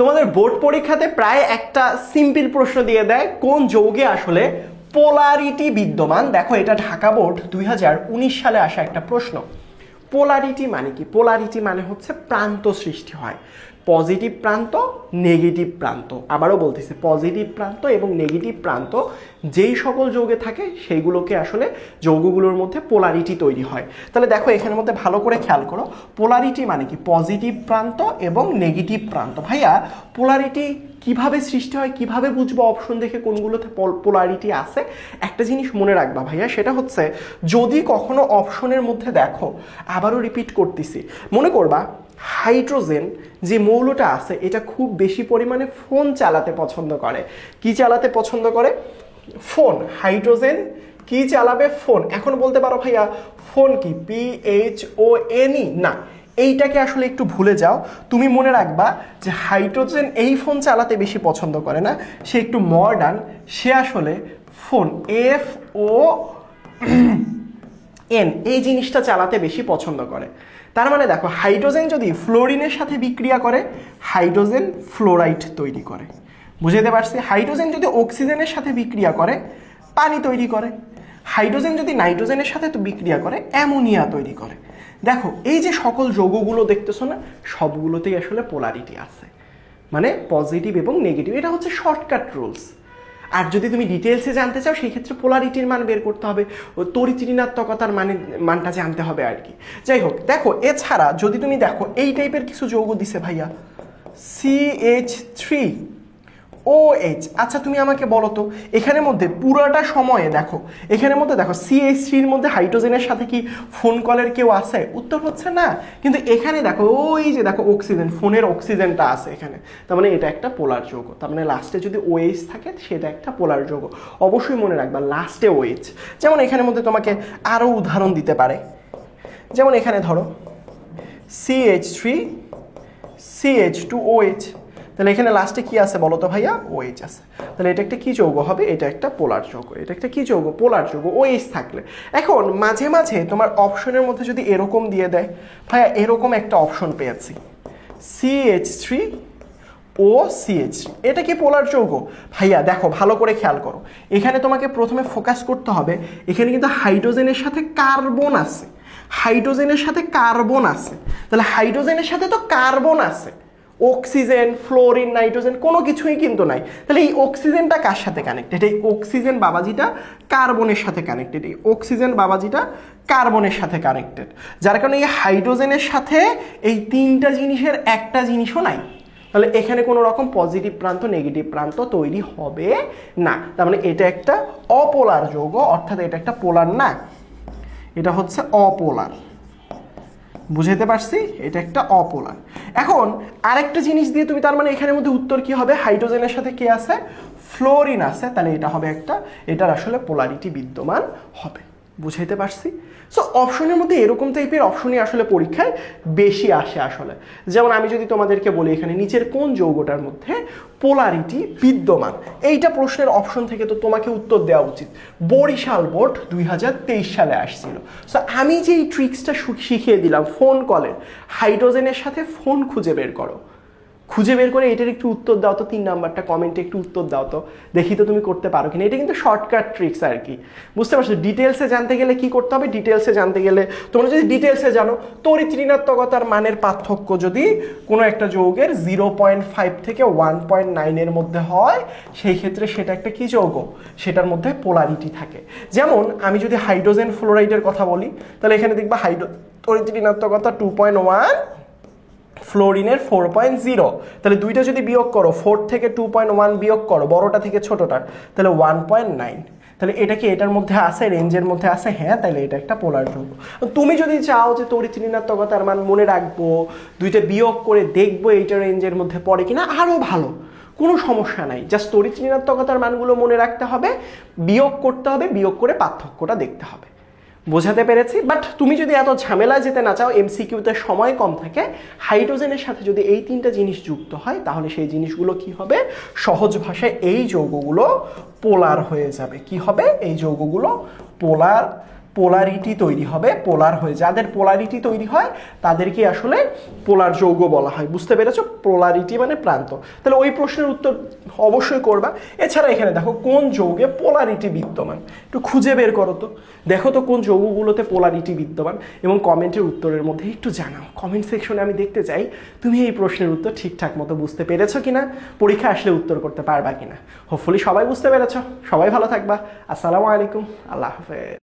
তোমাদের বোর্ড পরীক্ষাতে প্রায় একটা সিম্পল প্রশ্ন দিয়ে দেয়, কোন যৌগে আসলে পোলারিটি বিদ্যমান? দেখো, এটা ঢাকা বোর্ড দুই হাজার উনিশ সালে আসা একটা প্রশ্ন। পোলারিটি মানে কি? পোলারিটি মানে হচ্ছে প্রান্ত সৃষ্টি হয়। পজিটিভ প্রান্ত নেগেটিভ প্রান্ত। আবারও বলতেছি, পজিটিভ প্রান্ত এবং নেগেটিভ প্রান্ত যেই সকল যৌগে থাকে, সেইগুলোকে আসলে যৌগগুলোর মধ্যে পোলারিটি তৈরি হয়। তাহলে দেখো, এখানের মধ্যে ভালো করে খেয়াল করো। পোলারিটি মানে কি? পজিটিভ প্রান্ত এবং নেগেটিভ প্রান্ত। ভাইয়া পোলারিটি কীভাবে সৃষ্টি হয়, কীভাবে বুঝব অপশন দেখে কোনগুলোতে পোলারিটি আছে? একটা জিনিস মনে রাখবা ভাইয়া, সেটা হচ্ছে যদি কখনো অপশনের মধ্যে দেখো, আবারও রিপিট করতেছি। মনে করবা হাইড্রোজেন যে মৌলটা আছে, এটা খুব বেশি পরিমাণে ফোন চালাতে পছন্দ করে। কি চালাতে পছন্দ করে? ফোন, হাইড্রোজেন, কি চালাবে? ফোন। এখন বলতে পারো ভাইয়া, ফোন কি? পি এইচ ও এনই না, এইটাকে আসলে একটু ভুলে যাও। তুমি মনে রাখবা যে হাইড্রোজেন এই ফোন চালাতে বেশি পছন্দ করে না। সে একটু মডার্ন সে আসলে ফোন এফ ও এন এই জিনিসটা চালাতে বেশি পছন্দ করে। তার মানে দেখো, হাইড্রোজেন যদি ফ্লোরিনের সাথে বিক্রিয়া করে, হাইড্রোজেন ফ্লোরাইড তৈরি করে। বুঝতে পারছি? হাইড্রোজেন যদি অক্সিজেনের সাথে বিক্রিয়া করে, পানি তৈরি করে। হাইড্রোজেন যদি নাইট্রোজেনের সাথে বিক্রিয়া করে, অ্যামোনিয়া তৈরি করে। দেখো, এই যে সকল যৌগগুলো দেখতেছো না, সবগুলোতেই আসলে পোলারিটি আছে। মানে পজিটিভ এবং নেগেটিভ এটা হচ্ছে শর্টকাট রুলস আর যদি তুমি ডিটেলসে জানতে চাও, সেই ক্ষেত্রে পোলারিটির মান বের করতে হবে। তরিচিনাত্মকতার মানে মানটা জানতে হবে আর কি। যাই হোক, দেখো, এছাড়া যদি তুমি দেখো, এই টাইপের কিছু যৌগ দিছে ভাইয়া। C H three O H. আচ্ছা তুমি আমাকে বলো তো এখানের মধ্যে পুরোটা সময়ে দেখো এখানের মধ্যে দেখো সিএইচ থ্রির মধ্যে হাইড্রোজেনের সাথে কি ফোন কলের কেউ আছে? উত্তর হচ্ছে না। কিন্তু এখানে দেখো, ওই যে দেখো অক্সিজেন ফোনের অক্সিজেনটা আছে এখানে। তার মানে এটা একটা পোলার যৌগ। তার মানে লাস্টে যদি ওএইচ থাকে, সেটা একটা পোলার যৌগ। অবশ্যই মনে রাখবা লাস্টে ওএইচ যেমন এখানের মধ্যে তোমাকে আরও উদাহরণ দিতে পারে। যেমন এখানে ধরো CH three CH two OH তাহলে এখানে লাস্টে কি আছে বলো তো ভাইয়া ওএইচ আছে। তাহলে এটা একটা কি যৌগ হবে? এটা একটা পোলার যৌগ। এটা একটা কি যৌগ? পোলার যৌগ। ওএইচ থাকলে। এখন মাঝে মাঝে তোমার অপশনের মধ্যে যদি এরকম দিয়ে দেয়, ভাইয়া এরকম একটা অপশন পেয়েছি। সিএইচ থ্রি ও সিএইচ এটা কি পোলার যৌগ? ভাইয়া দেখো, ভালো করে খেয়াল করো। এখানে তোমাকে প্রথমে ফোকাস করতে হবে, এখানে কিন্তু হাইড্রোজেনের সাথে কার্বন আছে। হাইড্রোজেনের সাথে কার্বন আছে। তাহলে হাইড্রোজেনের সাথে তো কার্বন আছে। অক্সিজেন, ফ্লোরিন, নাইট্রোজেন কোনো কিছুই কিন্তু নাই। তাহলে এই অক্সিজেনটা কার সাথে কানেক্টেড এই অক্সিজেন বাবাজিটা কার্বনের সাথে কানেক্টেড এই অক্সিজেন বাবাজিটা কার্বনের সাথে কানেক্টেড যার কারণে এই হাইড্রোজেনের সাথে এই তিনটা জিনিসের একটা জিনিসও নাই। তাহলে এখানে কোনো রকম পজিটিভ প্রান্ত নেগেটিভ প্রান্ত তৈরি হবে না। তার মানে এটা একটা অপোলার যৌগ, অর্থাৎ এটা একটা পোলার না এটা হচ্ছে অপোলার। বুঝাইতে পারছি? এটা একটা অপোলার। এখন আরেকটা জিনিস দিয়ে তুমি তার মানে এখানের মধ্যে উত্তর কি হবে? হাইড্রোজেনের সাথে কে আছে? ফ্লোরিন আছে। তাহলে এটা হবে একটা, এটার আসলে পোলারিটি বিদ্যমান হবে। বুঝাইতে পারছি। সো অপশনের মধ্যে এরকম টাইপের অপশনই আসলে পরীক্ষায় বেশি আসে আসলে। যেমন আমি যদি তোমাদেরকে বলি এখানে নিচের কোন যৌগটার মধ্যে পোলারিটি বিদ্যমান? এইটা প্রশ্নের অপশন থেকে তো তোমাকে উত্তর দেওয়া উচিত। বরিশাল বোর্ড দুই হাজার তেইশ সালে আসছিল। সো আমি যে এই ট্রিক্সটা শিখিয়ে দিলাম ফোন কলের হাইড্রোজেনের সাথে ফোন খুঁজে বের করো। খুঁজে বের করে এটার একটু উত্তর দাও তো, তিন নাম্বারটা কমেন্টে একটু উত্তর দাও তো। দেখি তো তুমি করতে পারো কিনা। এটা কিন্তু শর্টকাট ট্রিক্স আর কি। বুঝতে পারছ? ডিটেলসে জানতে গেলে কি করতে হবে? ডিটেলসে জানতে গেলে তোমরা যদি ডিটেলসে জানো, তড়িৎ ঋণাত্মকতার মানের পার্থক্য যদি কোনো একটা যৌগের জিরো পয়েন্ট ফাইভ থেকে ওয়ান পয়েন্ট নাইনের মধ্যে হয়, সেই ক্ষেত্রে সেটা একটা কি যৌগ? সেটার মধ্যে পোলারিটি থাকে। যেমন, আমি যদি হাইড্রোজেন ফ্লোরাইডের কথা বলি, তাহলে এখানে দেখবা হাইড্রো তড়িৎ ঋণাত্মকতা টু পয়েন্ট ওয়ান ফ্লোরিনের ফোর পয়েন্ট জিরো তাহলে দুইটা যদি বিয়োগ করো ফোর থেকে টু পয়েন্ট ওয়ান বিয়োগ করো, বড়টা থেকে ছোটোটার, তাহলে ওয়ান পয়েন্ট নাইন তাহলে এটা কি এটার মধ্যে আছে রেঞ্জের মধ্যে আছে? হ্যাঁ তাহলে এটা একটা পোলার যৌগ তুমি যদি চাও যে তড়িৎ ঋণাত্মকতার মান মনে রাখব, দুইটা বিয়োগ করে দেখব এইটা রেঞ্জের মধ্যে পড়ে কিনা আরও ভালো। কোনো সমস্যা নাই। জাস্ট তড়িৎ ঋণাত্মকতার মানগুলো মনে রাখতে হবে, বিয়োগ করতে হবে, বিয়োগ করে পার্থক্যটা দেখতে হবে। বোঝাতে পেরেছি বাট তুমি যদি এত ঝামেলা যেতে না চাও এমসিকিউতে সময় কম থাকে, হাইড্রোজেনের সাথে যদি এই তিনটা জিনিস যুক্ত হয়, তাহলে সেই জিনিসগুলো কি হবে? সহজ ভাষায় এই যৌগগুলো পোলার হয়ে যাবে। কি হবে? এই যৌগগুলো পোলার পোলারিটি তৈরি হবে পোলার হয়ে, যাদের পোলারিটি তৈরি হয়, তাদেরকে আসলে পোলার যৌগ বলা হয়। বুঝতে পেরেছ? পোলারিটি মানে প্রান্ত। তাহলে ওই প্রশ্নের উত্তর অবশ্যই করবা। এছাড়া এখানে দেখো, কোন যৌগে পোলারিটি বিদ্যমান? একটু খুঁজে বের করো তো। দেখো তো কোন যৌগগুলোতে পোলারিটি বিদ্যমান। এবং কমেন্টের উত্তরের মধ্যে একটু জানাও। কমেন্ট সেকশনে আমি দেখতে চাই, তুমি এই প্রশ্নের উত্তর ঠিকঠাক মতো বুঝতে পেরেছ কিনা? পরীক্ষা আসলে উত্তর করতে পারবা কিনা? হোপফুলি সবাই বুঝতে পেরেছ। সবাই ভালো থাকবা। আসসালামু আলাইকুম। আল্লাহ হাফেজ।